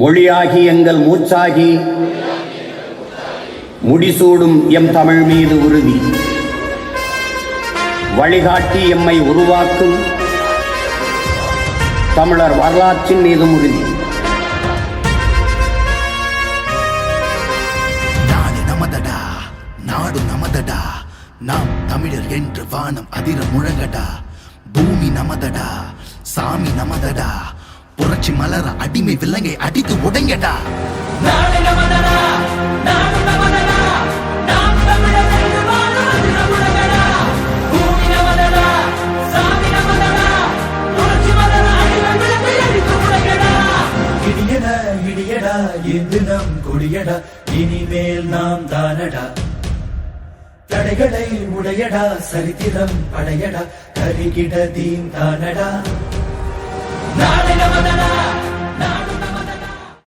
மொழியாகி எங்கள் மூச்சாகி முடிசூடும் எம் தமிழ் மீது உறுதி. வழிகாட்டி எம்மை உருவாக்கும் தமிழர் வரலாற்றின் மீதும் உறுதி. நாடு நமதடா நாடு நமதடா நாம் தமிழர் என்று வானம் அதிர முழங்கடா. பூமி நமதடா சாமி நமதடா புரட்சி மலர அடிமை வில்லங்கை அடித்து உடைங்கடா. இடியடா இது நம் கொடியடா இனிமேல் நாம் தானடா. தடைகளை உடையடா சரித்திரம் படையடா கருகிட தீம் தானடா நாடு நமதடா